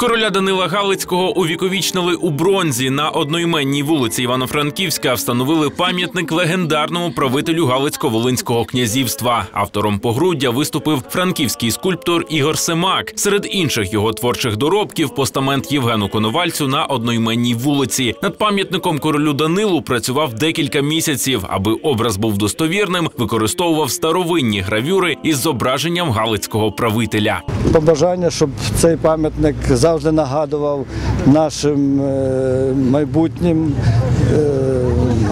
Короля Данила Галицького увіковічнили у бронзі на одноіменній вулиці Івано-Франківська. Встановили пам'ятник легендарному правителю Галицько-Волинського князівства. Автором погруддя виступив франківський скульптор Ігор Семак. Серед інших його творчих доробків постамент Євгену Коновальцю на одноіменній вулиці. Над пам'ятником королю Данилу працював декілька місяців. Аби образ був достовірним, використовував старовинні гравюри із зображенням галицького правителя. побажання, щоб цей пам'ятник завжди нагадував нашим е, майбутнім е,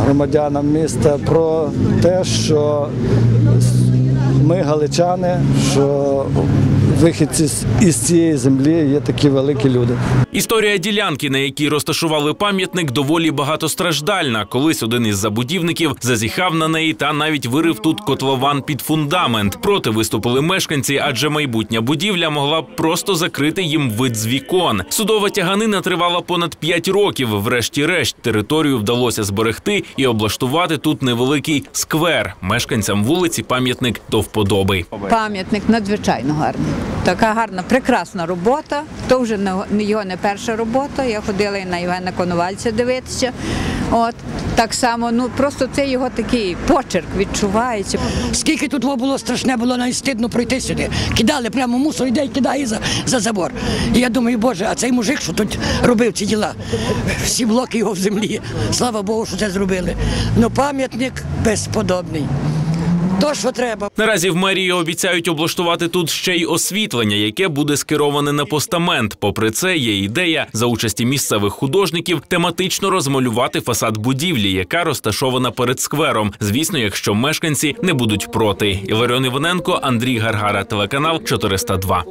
громадянам міста про те, що ми галичани, що вихідці із цієї землі є такі великі люди. Історія ділянки, на якій розташували пам'ятник, доволі багатостраждальна. Колись один із забудівників зазіхав на неї та навіть вирив тут котлован під фундамент. Проти виступили мешканці, адже майбутня будівля могла просто закрити їм вид з вікон. Судова тяганина тривала понад 5 років. Врешті-решт територію вдалося зберегти і облаштувати тут невеликий сквер. Мешканцям вулиці пам'ятник до вподоби. Пам'ятник надзвичайно гарний. Така гарна, прекрасна робота. То вже не його не перша робота. Я ходила і на Євгена Коновальця дивитися. От так само, ну просто це його такий почерк відчувається. Скільки тут було страшне, було навіть стидно пройти сюди. Кидали прямо мусор, іде і кидає за, за забор. І я думаю, боже, а цей мужик, що тут робив ці діла, всі блоки його в землі. Слава Богу, що це зробили. Ну пам'ятник безподобний. То, що треба. Наразі в мерії обіцяють облаштувати тут ще й освітлення, яке буде скероване на постамент. Попри це, є ідея за участі місцевих художників тематично розмалювати фасад будівлі, яка розташована перед сквером. Звісно, якщо мешканці не будуть проти. Іларіон Іваненко, Андрій Гаргара, телеканал 402.